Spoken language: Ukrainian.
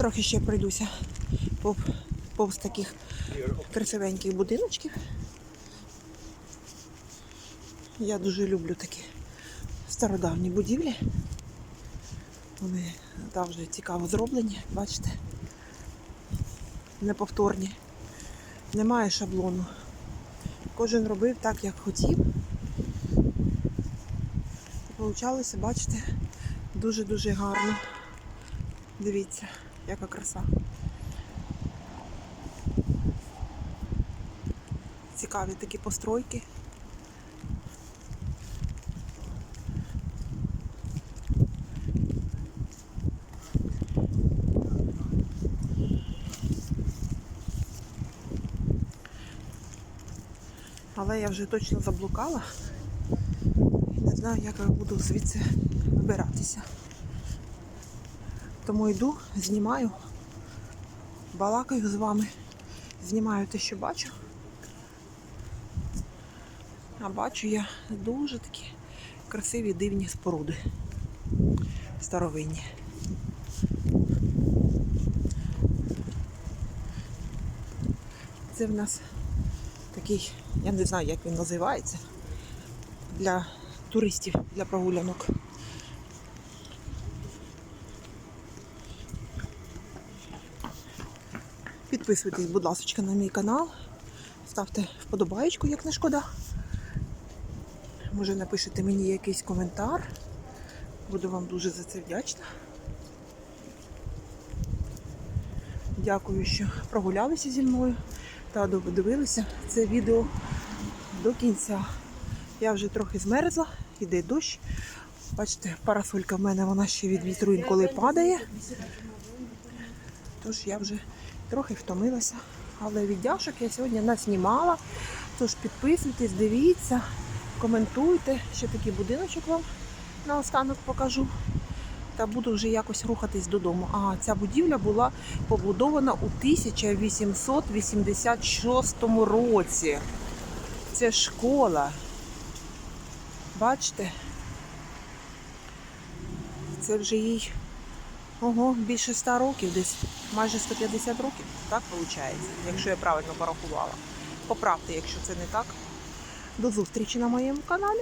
Трохи ще пройдуся повз таких красивеньких будиночків. Я дуже люблю такі стародавні будівлі. Вони завжди цікаво зроблені, бачите? Неповторні. Немає шаблону. Кожен робив так, як хотів. Получалося, бачите, дуже-дуже гарно. Дивіться, яка краса. Цікаві такі постройки. Але я вже точно заблукала. І не знаю, як я буду звідси вибиратися. Тому йду, знімаю, балакаю з вами, знімаю те, що бачу. А бачу я дуже такі красиві дивні споруди. Старовинні. Це в нас такий, я не знаю, як він називається, для туристів, для прогулянок. Підписуйтесь, будь ласка, на мій канал. Ставте вподобаєчку, як не шкода. Може напишете мені якийсь коментар. Буду вам дуже за це вдячна. Дякую, що прогулялися зі мною та додивилися це відео до кінця. Я вже трохи змерзла, іде дощ. Бачите, парасолька в мене вона ще від вітру інколи падає. Тож я вже трохи втомилася. Але віддяшок я сьогодні наснімала. Тож підписуйтесь, дивіться, коментуйте. Ще такий будиночок вам наостанок покажу. Та буду вже якось рухатись додому. А ця будівля була побудована у 1886 році. Це школа. Бачите? Це вже їй ого, більше 100 років, десь майже 150 років. Так виходить, якщо я правильно порахувала. Поправте, якщо це не так. До зустрічі на моєму каналі.